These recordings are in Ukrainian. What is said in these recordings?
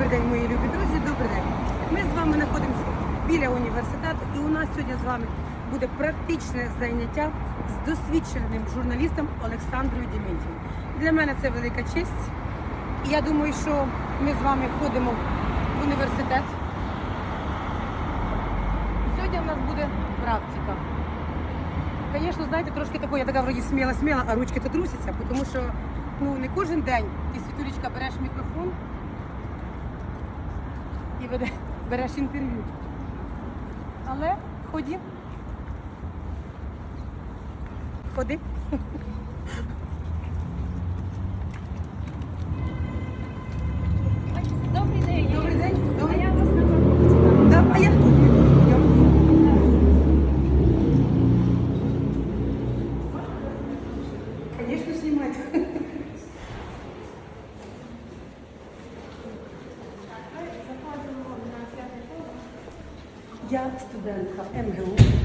Добрий день, мої любі друзі, добрий день. Ми з вами знаходимося біля університету, і у нас сьогодні з вами буде практичне заняття з досвідченим журналістом Олександрою Дементьєвим. Для мене це велика честь. Я думаю, що ми з вами ходимо в університет. Сьогодні в нас буде практика. Звісно, знаєте, трошки такої, я така вроді сміла-сміла, а ручки то трусяться, тому що ну, не кожен день ти світулечка береш мікрофон веде, береш інтерв'ю. Але ході. Ходи. student from MU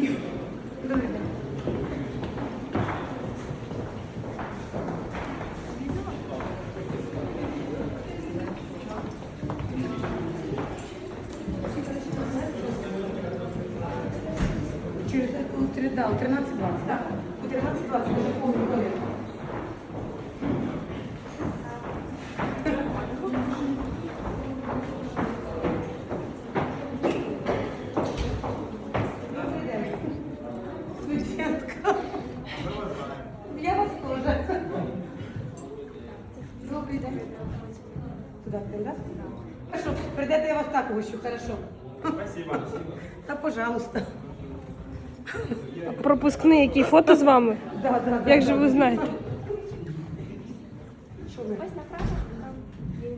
ニュー。どだ я угощу, хорошо. Спасибо. Та пожалуйста. Пропускний, який фото з вами? Да, да, да, Як же ви знаєте? Ось направо, там є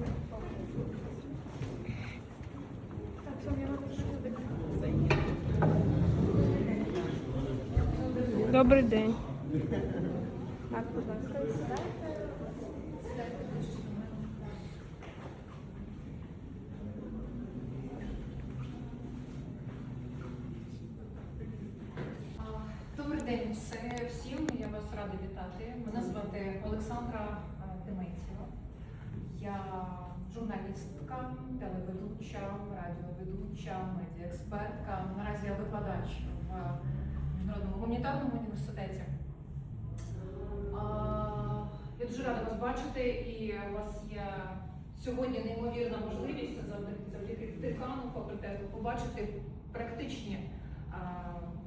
Так, що мені? Добрий день. Так, будь ласка, сідайте. Сідайте. А, Добрий день все- всім. Я вас рада вітати. Мене звати Олександра а, Дементьєва. Я журналістка, телеведуча, радіоведуча, медіаекспертка. Наразі я викладач в Міжнародному гуманітарному університеті. Я дуже рада вас бачити, і у вас є сьогодні неймовірна можливість завдяки декану факультету побачити практичні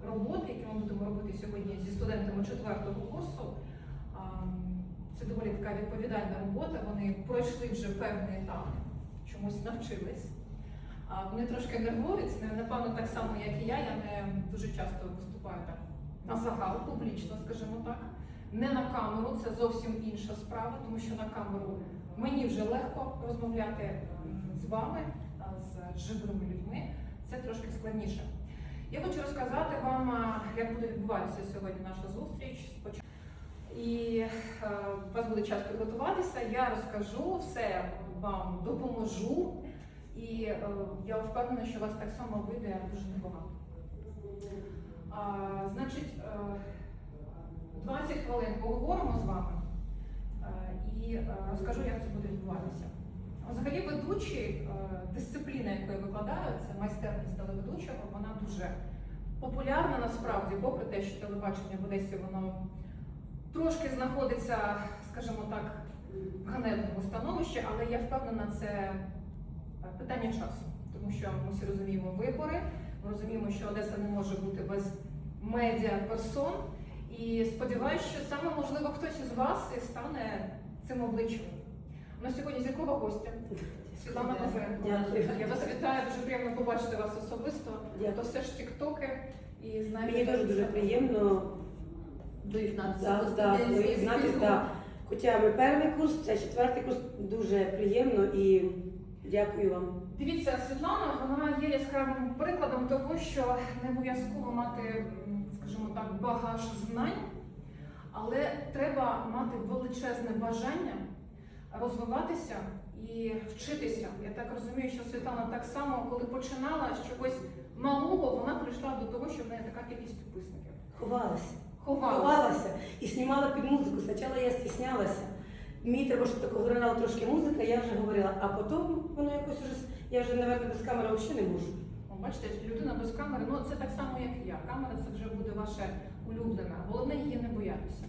роботи, які ми будемо робити сьогодні зі студентами четвертого курсу. Це доволі така відповідальна робота. Вони пройшли вже певний етап, чомусь навчились. А, Вони трошки нервують, не- напевно, так само, як і я. Я не дуже часто виступаю так на загал, публічно, скажімо так. Не на камеру, це зовсім інша справа, тому що на камеру мені вже легко розмовляти з вами, з живими людьми. Це трошки складніше. Я хочу розказати вам, як буде відбуватися сьогодні наша зустріч. І е, у вас буде час підготуватися. Я розкажу все вам допоможу, і е, я впевнена, що вас так само вийде дуже непогано. Значить, е, 20 хвилин поговоримо з вами е, і е, розкажу, як це буде відбуватися. Взагалі, ведучий, е, дисципліна, яку я викладаю, це майстерність телеведучого, вона дуже популярна насправді, попри те, що телебачення в Одесі воно трошки знаходиться, скажімо так, в ганебному становищі, але я впевнена, це питання часу, тому що ми всі розуміємо вибори, ми розуміємо, що Одеса не може бути без медіа персон. І сподіваюся, що саме можливо хтось із вас і стане цим обличчям. У нас сьогодні зіркова гостя Світлана. Дякую. Я вас вітаю, дуже приємно побачити вас особисто. Дякую. То все ж тіктоки І знаєте, Мені теж дуже приємно Доєднатися да, до студентської доєднатися. Да. Хоча ми перший курс, це четвертий курс, дуже приємно і дякую вам. Дивіться, Світлана, вона є яскравим прикладом того, що не обов'язково мати, скажімо так, багаж знань, але треба мати величезне бажання розвиватися і вчитися. Я так розумію, що Світлана так само, коли починала з чогось малого, вона прийшла до того, що в неї така кількість підписників. Ховалася. Ховалася. Ховалася і знімала під музику. Спочатку я стіснялася. Мені треба, щоб тако грала трошки музика, я вже говорила, а потім воно якось уже, я вже, напевно, без камери взагалі не можу. О, Бачите, людина без камери, ну це так само, як і я. Камера це вже буде ваше улюблене. Головне її не боятися.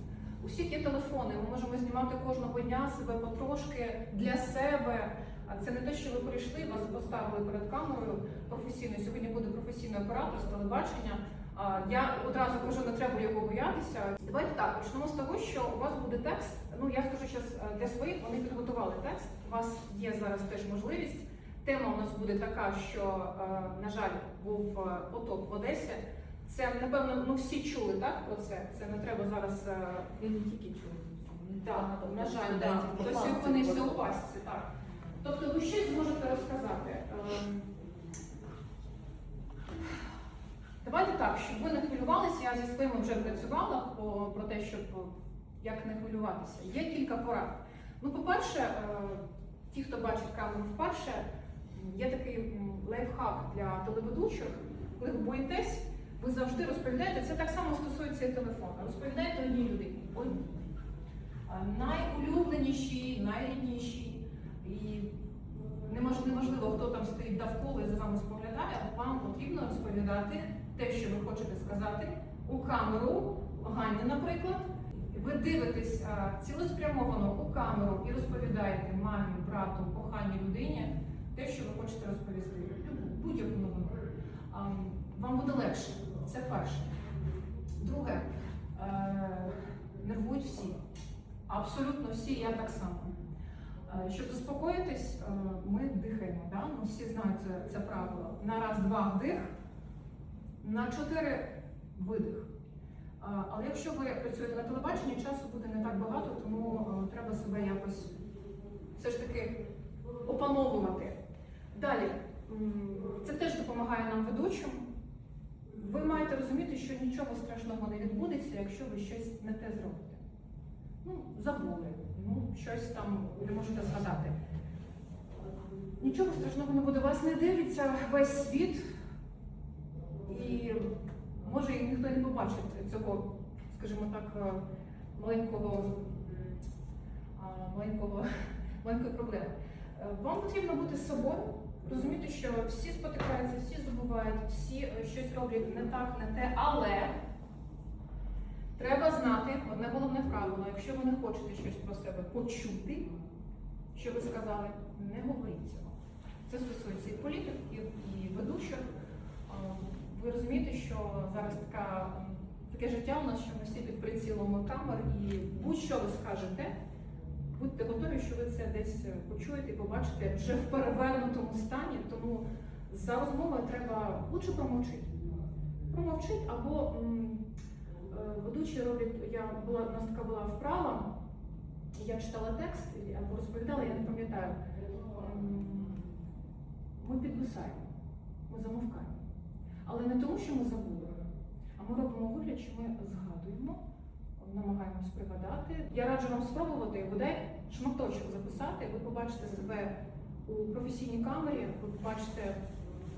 У всіх є телефони, ми можемо знімати кожного дня себе потрошки для себе. А це не те, що ви прийшли, вас поставили перед камерою професійно. Сьогодні буде професійний оператор з телебачення. Я одразу кажу, не треба його боятися. Давайте так, почнемо з того, що у вас буде текст. Ну я скажу зараз для своїх, вони підготували текст. У вас є зараз теж можливість. Тема у нас буде така, що, е, на жаль, був е, потоп в Одесі. Це, напевно, ну всі чули так про це. Це не треба зараз. е, не тільки чула. Так, на жаль, так. попали Хтось в опинився у пастці, так. Тобто ви щось зможете розказати. Давайте так, щоб ви не хвилювалися, я зі своїми вже працювала про те, щоб е, як не хвилюватися. Є кілька порад. Ну, по-перше, е, ті, хто бачить камеру вперше, є такий лайфхак для телеведучих. Коли ви боїтесь, ви завжди розповідаєте, це так само стосується і телефону. Розповідаєте одній людині. Одній. Найулюбленіші, найрідніші. І неможливо, хто там стоїть довкола і за вами споглядає, вам потрібно розповідати те, що ви хочете сказати у камеру, Гані, наприклад. Ви дивитесь цілеспрямовано у камеру і розповідаєте мамі, брату, коханій людині те, що ви хочете розповісти. Будь-яку новину. Вам буде легше. Це перше. Друге, е, нервують всі. Абсолютно всі, я так само. Е, Щоб заспокоїтись, е, ми дихаємо. Да? Ну, всі знають це, це правило. На раз, два вдих, на чотири видих. Е, Але якщо ви працюєте на телебаченні, часу буде не так багато, тому е, треба себе якось все ж таки опановувати. Далі, це теж допомагає нам ведучим. Ви маєте розуміти, що нічого страшного не відбудеться, якщо ви щось не те зробите. Ну, забули, ну, щось там не можете згадати. Нічого страшного не буде, вас не дивиться весь світ, може і ніхто не побачить цього, скажімо так, е, маленького, маленького, маленької проблеми. Е, Вам потрібно бути з собою, розуміти, що всі спотикаються, всі забувають, всі е, щось роблять не так, не те, але треба знати одне головне правило. Якщо ви не хочете щось про себе почути, що ви сказали, не говоріть цього. Це стосується і політиків, і ведучих. Ви розумієте, що зараз така, таке життя у нас, що ми всі під прицілом камер, і будь-що ви скажете, будьте готові, що ви це десь почуєте і побачите вже в перевернутому стані. Тому за розмовою треба лучше промовчити. Промовчить або м, е, ведучі роблять, я була у нас така була вправа, я читала текст або розповідала, я не пам'ятаю. Ми підвисаємо, ми замовкаємо. Але не тому, що ми забули, а ми робимо вигляд, що ми згадуємо, намагаємось пригадати. Я раджу вам спробувати бодай шматочок записати, ви побачите себе у професійній камері, ви побачите,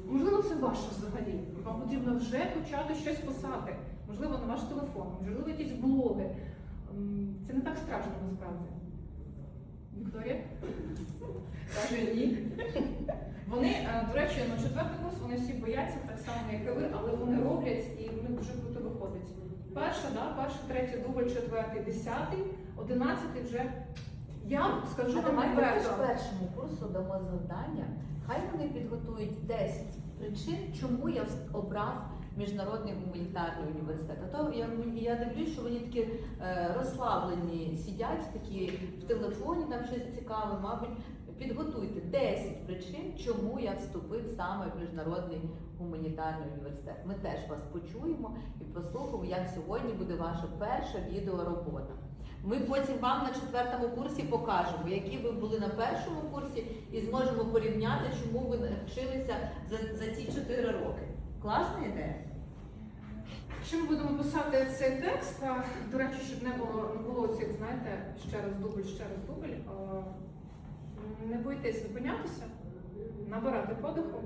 можливо, це ваше взагалі. Вам потрібно вже почати щось писати, можливо, на ваш телефон, можливо, якісь блоги. Це не так страшно насправді. Вікторія? Каже ні. Вони, е, до речі, на четвертий курс вони всі бояться так само, як і ви, але вони роблять і вони дуже круто виходить. Перша, да, перший, третій, дубль, четвертий, десятий, одинадцятий вже. Я скажу А вам давайте відверто. першому курсу дамо завдання. Хай вони підготують 10 причин, чому я вс- обрав міжнародний гуманітарний університет. А то я, я дивлюсь, що вони такі е, розслаблені сидять, такі в телефоні, там щось цікаве, мабуть, підготуйте 10 причин, чому я вступив саме в міжнародний гуманітарний університет. Ми теж вас почуємо і послухаємо, як сьогодні буде ваша перша відеоробота. Ми потім вам на четвертому курсі покажемо, які ви були на першому курсі, і зможемо порівняти, чому ви навчилися за, за ці 4 роки. Класна ідея? Якщо ми будемо писати цей текст, до речі, щоб не було не було цих, знаєте, ще раз дубль, ще раз дубль. Не бойтесь зупинятися, набирати подиху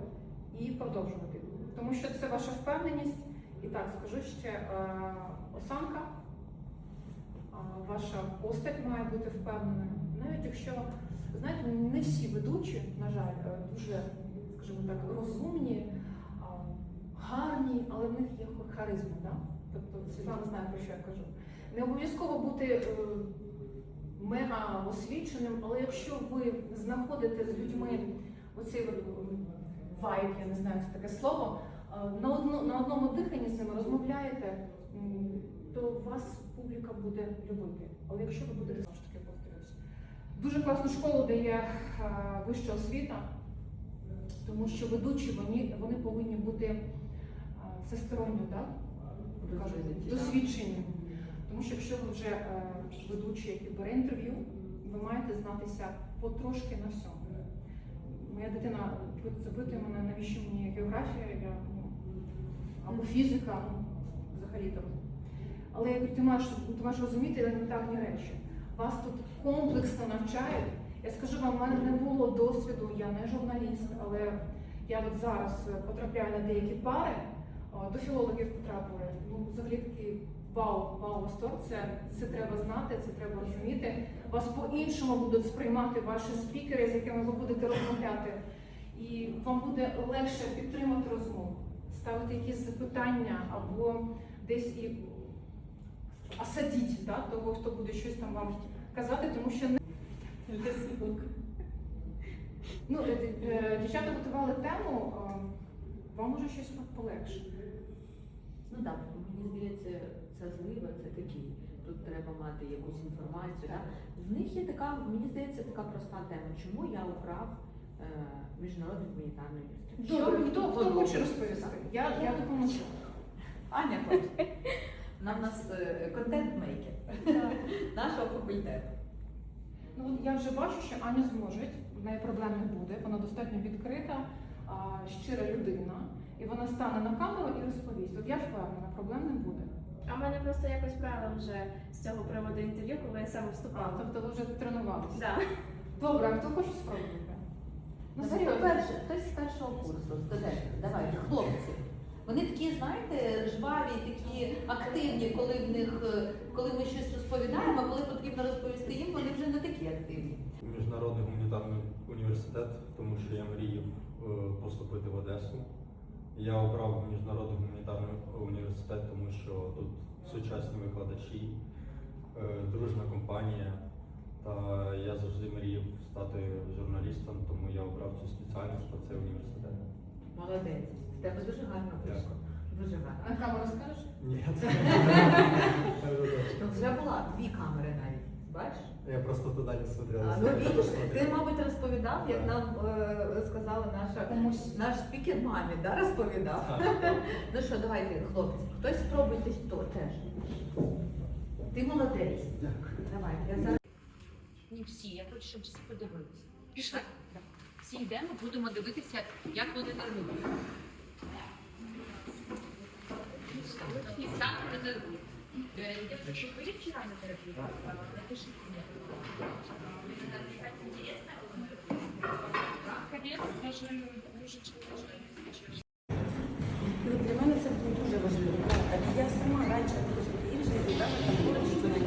і продовжувати. Тому що це ваша впевненість. І так скажу ще а, осанка, ваша постать має бути впевненою. Навіть якщо, знаєте, не всі ведучі, на жаль, е, дуже, скажімо так, розумні, гарні, але в них є харизма. Да? Тобто Світлана знає, про що я кажу. Не обов'язково бути е, мега освіченим, але якщо ви знаходите з людьми оцей вайб, я не знаю, це таке слово, е, на, одну, на одному диханні з ними розмовляєте, то вас публіка буде любити. Але якщо ви будете знову ж таки повторюсь, дуже класну школу дає е, вища освіта, тому що ведучі вони, вони повинні бути е, всесторонньо, так? кажуть, досвідчені. Тому що якщо ви вже ведучий, який бере інтерв'ю, ви маєте знатися потрошки на всьому. Моя дитина запитує мене, навіщо мені географія, я, ну, або фізика, ну, взагалі там. Але я говорю, ти маєш, ти маєш розуміти елементарні речі. Вас тут комплексно навчають. Я скажу вам, в мене не було досвіду, я не журналіст, але я от зараз потрапляю на деякі пари, до філологів потрапили. Ну, взагалі такий вау, вау, восторг. Це, це треба знати, це треба розуміти. Вас по-іншому будуть сприймати ваші спікери, з якими ви будете розмовляти. І вам буде легше підтримати розмову, ставити якісь запитання або десь і осадіть да, того, хто буде щось там вам казати, тому що не Ну, е, е, дівчата готували тему, вам може щось полегше. Ну так, мені здається, це злива, це такий. Тут треба мати якусь інформацію. Да? В них є така, мені здається, така проста тема. Чому я обрав е, міжнародний гуманітарний університет? Добре, хто, хто хоче розповісти? Я, я допоможу. Аня хоче. Вона в нас е, контент-мейкер нашого факультету. Ну, я вже бачу, що Аня зможе, в неї проблем не буде, вона достатньо відкрита, щира людина, і вона стане на камеру і розповість. От я впевнена, проблем не буде. А в мене просто якось брали вже з цього приводу інтерв'ю, коли я саме А, вступала. тобто ви вже тренувалися. Да. Добре, а хто хоче спробувати? Ну, серйозно. перше, хтось з першого курсу, студенти, давайте, хлопці. Вони такі, знаєте, жваві, такі активні, коли в них, е, коли ми щось розповідаємо, а коли потрібно розповісти їм, вони вже не такі активні. Міжнародний гуманітарний університет, тому що я мріяв е, поступити в Одесу. Я обрав міжнародний гуманітарний університет, тому що тут сучасні викладачі, е, дружна компанія. Та я завжди мріяв стати журналістом, тому я обрав цю спеціальність та цей університет. Молодець. В тебе дуже гарно вийшло. Дуже гарно. А камеру скажеш? Ні. Ну, вже була дві камери навіть. Бачиш? Я просто туди не смотрел. А, ну бачиш, ти, мабуть, розповідав, як нам е, сказала наша Комусь. наш спікер мамі, да, розповідав. Ну що, давайте, хлопці, хтось спробуйте то теж. Ти молодець. Давай, я зараз. Ні, всі, я хочу, щоб всі подивилися. Пішли. Всі йдемо, будемо дивитися, як вони тренують. Саме тренують. Е, Я хочу говорити вчора на терапію. Напишіть мені. Интересно? Конечно, даже лучше, чем Для мене це було дуже важливо. Я сама раніше просто зібрала там поруч мене.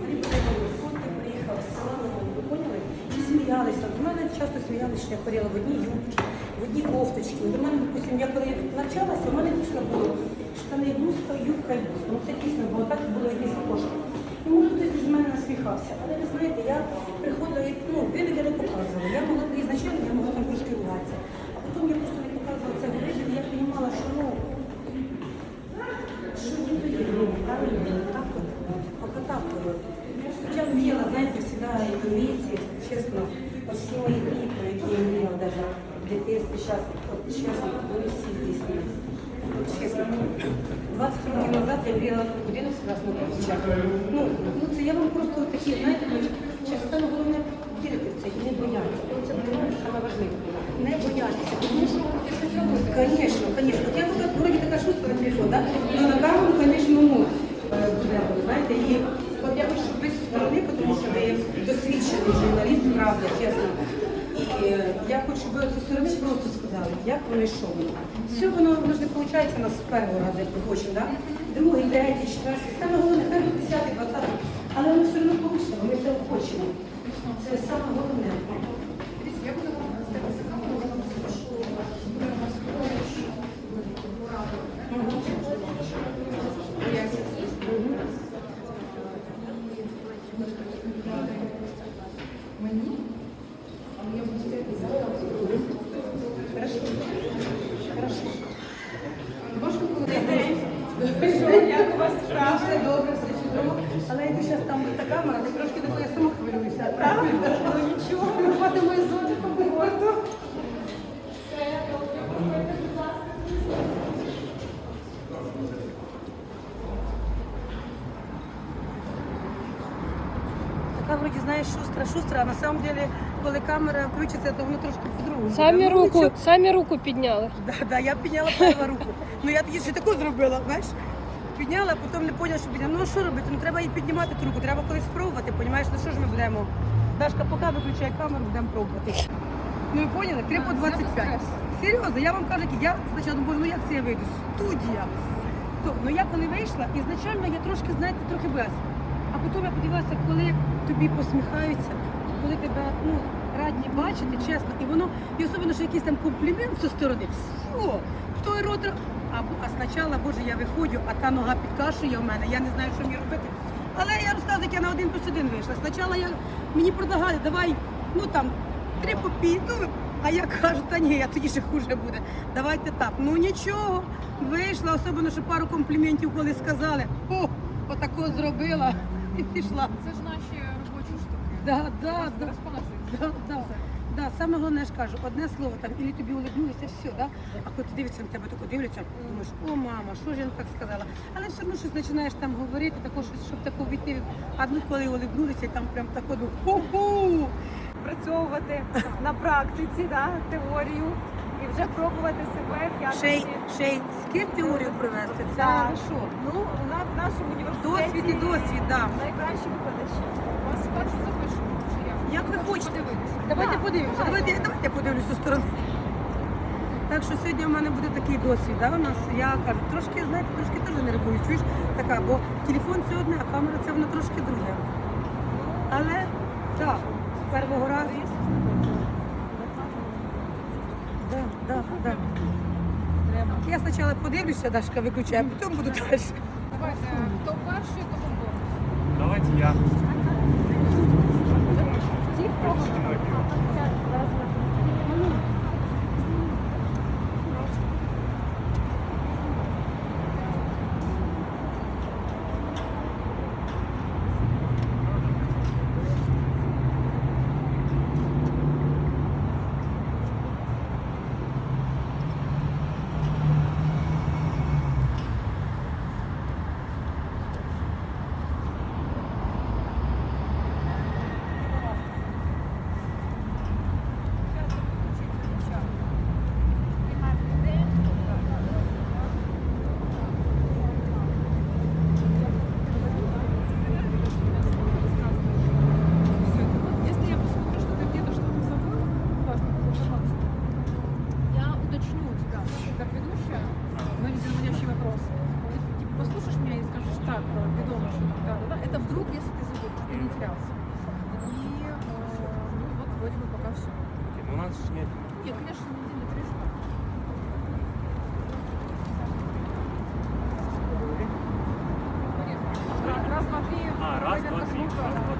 Вони приїхали, от ти приїхала з села, ви поняли? І сміялися. До мене часто сміялися, що я ходила в одній юбці, в одній кофточці. До мене, допустим, я коли навчалася, у мене дійсно було штани блузка, юбка і блузка. Ну це дійсно було так, було якесь кошти. І може хтось з мене насміхався. Але ви знаєте, я приходила ну, вигляд не показувала. Я могла ізначально, я могла там трошки ругатися. А потім я просто не показувала це вигляд, і я розуміла, що ну, що не тоді, ну, правильно, так от, поки так от. Я вміла, знаєте, всегда і в місці, чесно, всі мої Сейчас, вот честно, вы все здесь не Вот чесно. 20 років назад я мріяла про будинок з красною дівчатою. Ну, ну це я вам просто такі, знаєте, ну, через саме головне вірити в це і не боятися. Це для мене саме важливе. Не боятися. Тому що, звісно, звісно. От я була вроді така шутка на телефон, да? Ну на камеру, звісно, ну, е, буде, знаєте, і от я хочу, щоб ви зі сторони, тому що ви досвідчений журналіст, правда, чесно. І е, я хочу, щоб ви зі сторони просто сказали, як воно воно. Все воно воно не виходить у нас з першого разу, як ми хочемо, да? другий, третій, четвертий, саме головне, перший, десятий, двадцятий. Але воно все одно вийшло, ми це хочемо. Це саме головне. Дивіться, я буду вам ставитися на голову, що буде у нас поруч пораду. Мені, але я буду стояти зараз. Хорошо. Хорошо. Важко коли Як у вас справа? Все добре, все чудово. Але якби зараз там буде та камера, ти трошки до я сама хвилююся. Правда? Але нічого, ми хватимо із зони комфорту. Така вроді, знаєш, шустра, а на самом деле, коли камера включиться, то воно трошки по-другому. Самі Ну, руку, нічого. самі руку підняли. Да, да, я підняла першу руку. Ну я тоді ще таку зробила, знаєш? Підняла, а потім не поняла, що підняла. Ну а що робити? Ну треба її піднімати ту руку, треба колись спробувати, понімаєш? Ну що ж ми будемо? Дашка, поки виключай камеру, будемо пробувати. Ну ви поняли? 3 по 25. Серйозно, я вам кажу, я спочатку думаю, ну як це я вийду? Студія. То, ну я коли вийшла, ізначально я трошки, знаєте, трохи без. А потім я подивилася, коли тобі посміхаються, коли тебе ну, раді бачити, чесно, і воно, і особливо, що якийсь там комплімент зі сторони, все, той рот. А, а спочатку, боже, я виходжу, а та нога підкашує в мене, я не знаю, що мені робити. Але я розказую, як я на один плюс один вийшла. Спочатку я, мені предлагали, давай, ну там, три по ну, а я кажу, та ні, я тоді ще хуже буде. Давайте так. Ну нічого, вийшла, особливо, що пару компліментів, коли сказали, о, отако зробила і пішла. Це ж. Да, да, да. Да, да. Да, саме головне я ж кажу, одне слово там, і тобі улыбнулися, все, да? а коли ти дивишся на тебе, тако дивляться, думаєш, о мама, що ж я так сказала. Але все одно щось починаєш там говорити, тако, щоб тако війти. А ну коли улыбнулися, і там прям тако, ну, ху-ху! працьовувати на практиці, да, теорію і вже пробувати себе в Ще й, якості. ще й з ким теорію привести? Це ну, що? Ну, у нас в нашому університеті Досвід і досвід, да. найкращі викладачі. Вас спершу запишемо. чи як? Як ви хочете ви? Давайте подивимося. Давайте, давайте я подивлюся зі сторони. Так що сьогодні в мене буде такий досвід. Да, у нас, я кажу, трошки, знаєте, трошки теж нервую, чуєш, така, бо телефон це одне, а камера це воно трошки друге. Але так, з першого разу. Да, да, да. Я спочатку подивлюся, Дашка виключає, а потім буду далі. Давайте, хто перший, то. Давайте я. На видеозвонящий вопрос. Ты типа, послушаешь меня и скажешь, так, ведомый, что да, да, да. Это вдруг, если ты забыл, что ты не терялся. И, э, ну вот, вроде бы пока все. Ну, у нас же нет. Нет, конечно, не не переживай. Раз, два, три. А, раз, два, три. Раз, два, три.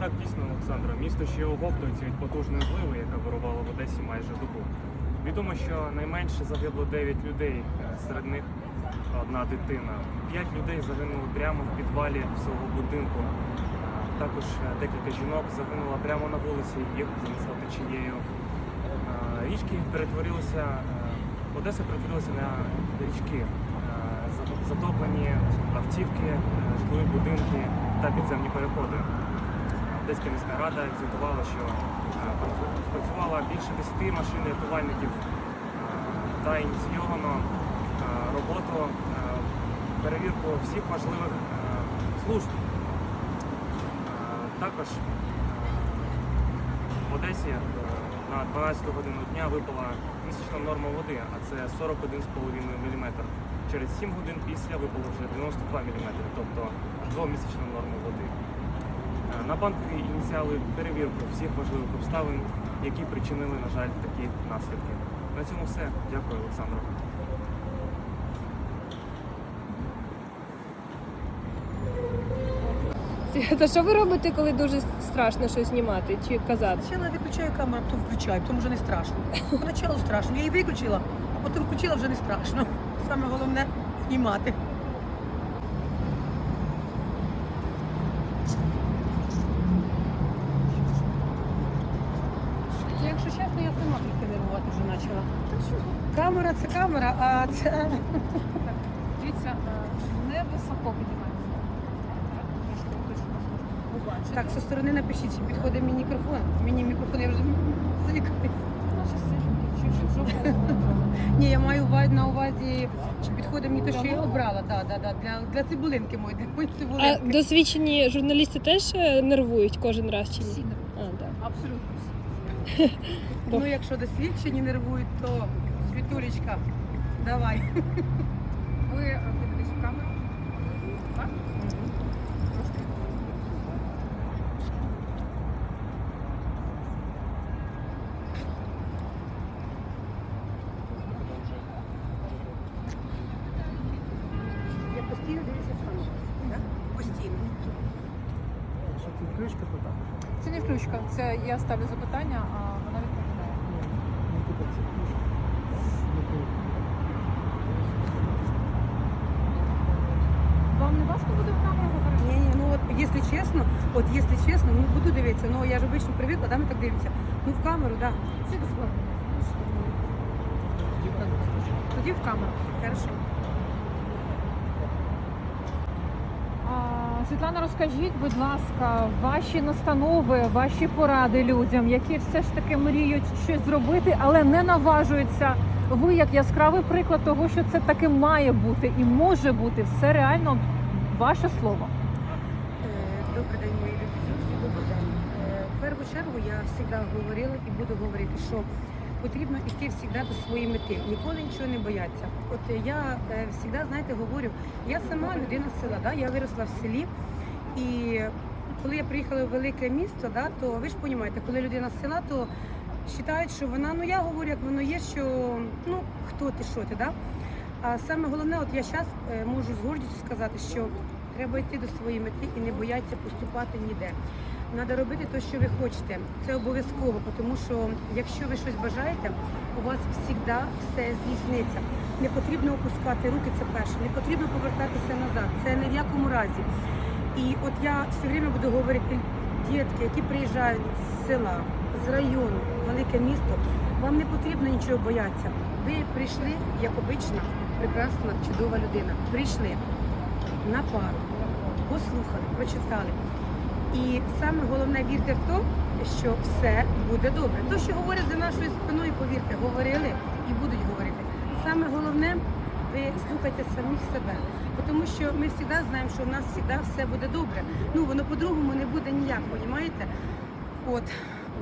Так, дійсно, Олександра. Місто ще оговтується від потужної зливи, яка вирувала в Одесі майже добу. Відомо, що найменше загибло 9 людей, е, серед них одна дитина. П'ять людей загинули прямо в підвалі свого будинку. Е, Також е, декілька жінок загинуло прямо на вулиці, їх занесло течією. Річки перетворилися, Одеса перетворилася на річки, затоплені автівки, е, житлові будинки та підземні переходи. Одеська міська рада звітувала, що е, спрацювала більше 10 машин рятувальників е, та ініційовано роботу, перевірку всіх важливих служб. Також в Одесі на 12 годину дня випала місячна норма води, а це 41,5 мм. Через 7 годин після випало вже 92 мм, тобто двомісячна норма води. Е, На банкові ініціали перевірку всіх важливих обставин, які причинили, на жаль, такі наслідки. На цьому все. Дякую, Олександро. Та що ви робите, коли дуже страшно щось знімати чи казати? Спочатку виключаю камеру, потім включаю, тому вже не страшно. Поначалу страшно. Я її виключила, а потім включила вже не страшно. Саме головне знімати. Якщо чесно, я сама трохи нервувати вже почала. Камера це камера, а це. Дивіться, е, не високо піднімається. Так, зі сторони напишіть, чи підходить мій мікрофон. Мені мікрофон, я вже заїкаюся. Ні, я маю на увазі, чи підходить мені те, що я обрала. Да, да, да, для, для цибулинки мої, для моєї А цибулинки. досвідчені журналісти теж е, нервують кожен раз чи Всі ні? нервують. А, да. Абсолютно всі. Ну, якщо досвідчені нервують, то світулечка, давай. Ви е, дивитесь в камеру? Так? Трошки. Я постійно дивлюся в камеру. Так? Постійно. Це не включка, це я ставлю запитання, а вона відповідає. Вам не важко буде в камеру говорити? Ні, ні, ну от якщо чесно, от якщо чесно, ну буду дивитися. Ну я ж обично привикла, да, ми так дивимося. Ну в камеру, так. Да. Тоді в камеру. Хорошо. А, Світлана, розкажіть, будь ласка, ваші настанови, ваші поради людям, які все ж таки мріють щось зробити, але не наважуються. Ви як яскравий приклад того, що це таки має бути і може бути все реально ваше слово. Е, Добрий день, мої любі друзі. Добрий день. Е, В першу чергу я завжди говорила і буду говорити, що потрібно йти завжди до своєї мети, ніколи нічого не боятися. От е, я завжди, знаєте, говорю, я сама людина з села, да? я виросла в селі. І коли я приїхала в велике місто, да, то ви ж розумієте, коли людина з села, то вважають, що вона, ну я говорю, як воно є, що ну хто ти, що ти, да? А саме головне, от я зараз можу з гордістю сказати, що треба йти до своєї мети і не боятися поступати ніде. Треба робити те, що ви хочете. Це обов'язково, тому що якщо ви щось бажаєте, у вас завжди все здійсниться. Не потрібно опускати руки, це перше. Не потрібно повертатися назад. Це ні в якому разі. І от я все время буду говорити, дітки, які приїжджають з села, з району, велике місто, вам не потрібно нічого боятися. Ви прийшли, як обична, прекрасна, чудова людина. Прийшли на пару, послухали, прочитали. І саме головне вірте в те, що все буде добре. То, що говорять за нашою спиною, повірте, говорили і будуть говорити. Саме головне, ви слухайте самих себе. Тому що ми завжди знаємо, що в нас завжди все буде добре. Ну воно по-другому не буде ніяк, розумієте? От.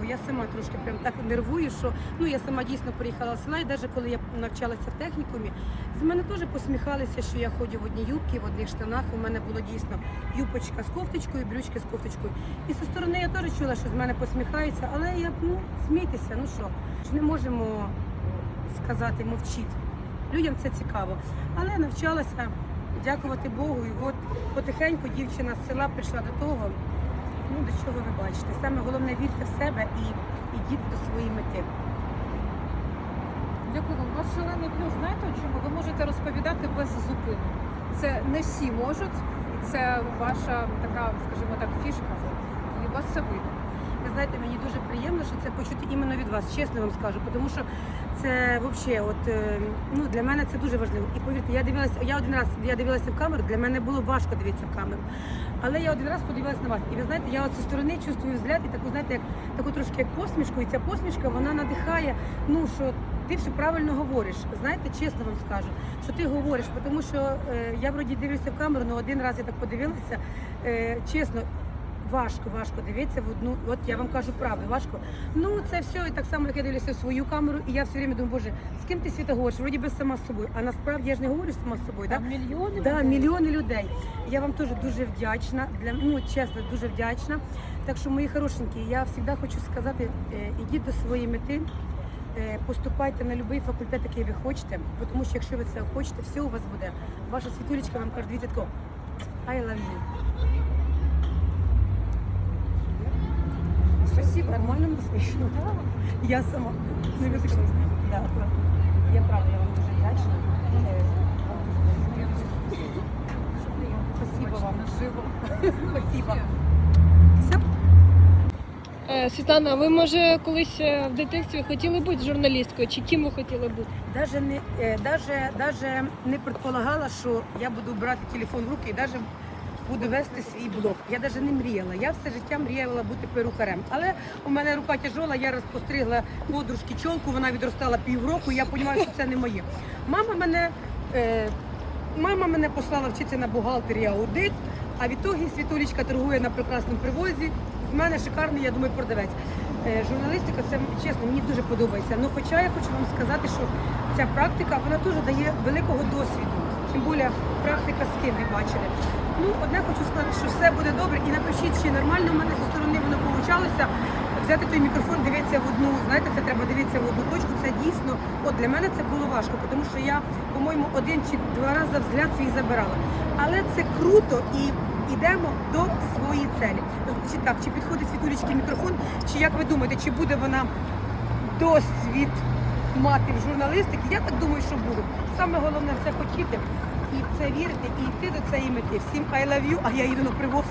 О, я сама трошки прям так нервую, що ну я сама дійсно приїхала села, і навіть коли я навчалася в технікумі, з мене теж посміхалися, що я ходжу в одній юбці, в одних штанах. У мене було дійсно юбочка з кофточкою, брючки з кофточкою. І зі сторони я теж чула, що з мене посміхаються, але я ну смійтеся, ну що, не можемо сказати, мовчіть. Людям це цікаво. Але навчалася, дякувати Богу, і от потихеньку дівчина з села прийшла до того, ну до чого ви бачите. Саме головне вірте в себе і йдіть до своєї мети. Дякую вам. Ваш шалений плюс. Знаєте, у чому ви можете розповідати без зупину. Це не всі можуть, і це ваша така, скажімо так, фішка. І у вас це вийде. Ви знаєте, мені дуже приємно, що це почути іменно від вас, чесно вам скажу, тому що це взагалі, от е, ну для мене це дуже важливо. І повірте, я дивилася, я один раз я дивилася в камеру, для мене було важко дивитися в камеру. Але я один раз подивилася на вас. І ви знаєте, я от зі сторони чувствую взгляд і таку, знаєте, як таку трошки як посмішку, і ця посмішка вона надихає. Ну що ти все правильно говориш. Знаєте, чесно вам скажу, що ти говориш, тому що е, я вроді дивлюся в камеру, але один раз я так подивилася. Е, чесно, важко, важко дивитися в одну. От я вам кажу правду, важко. Ну це все і так само, як я дивлюся в свою камеру, і я все время думаю, боже, з ким ти світа говориш? Вроді би сама з собою. А насправді я ж не говорю сама з собою. Да? мільйони Да, людей. мільйони людей. Я вам теж дуже вдячна. Для ну чесно, дуже вдячна. Так що, мої хорошенькі, я завжди хочу сказати: е, ідіть до своєї мети. е, Поступайте на будь-який факультет, який ви хочете, тому що якщо ви це хочете, все у вас буде. Ваша світулечка вам каже, тако, I love you. Спасибо, нормально нас вийшло. Я сама. Не витикла. Да, аккуратно. Я правда вам дуже вдячна. Е, вам дуже вдячна. Спасибо вам. Живо. Спасибо. Е, Світлана, а ви може колись е, в дитинстві хотіли бути журналісткою? Чи ким ви хотіли бути? Даже не, е, даже, даже не предполагала, що я буду брати телефон в руки і даже буду вести свій блог. Я навіть не мріяла. Я все життя мріяла бути перукарем. Але у мене рука тяжола, я розпостригла подружки чолку, вона відростала півроку, я розумію, що це не моє. Мама мене, е, мама мене послала вчитися на бухгалтері аудит, а в ітогі Світулечка торгує на прекрасному привозі. З мене шикарний, я думаю, продавець. Е, Журналістика, це чесно, мені дуже подобається. Ну, хоча я хочу вам сказати, що ця практика вона теж дає великого досвіду. Тим більше практика з ким ви бачили. Ну, одне хочу сказати, що все буде добре. І напишіть, чи нормально в мене зі сторони воно вийшло. Взяти той мікрофон, дивитися в одну, знаєте, це треба дивитися в одну точку. Це дійсно, от для мене це було важко, тому що я, по-моєму, один чи два рази взгляд свій забирала. Але це круто і йдемо до своєї цілі. Чи так, чи підходить світулечки мікрофон, чи як ви думаєте, чи буде вона досвід мати в журналістиці? Я так думаю, що буде. Саме головне це хотіти і це вірити, і йти до цієї мети. Всім I love you, а я їду на привоз.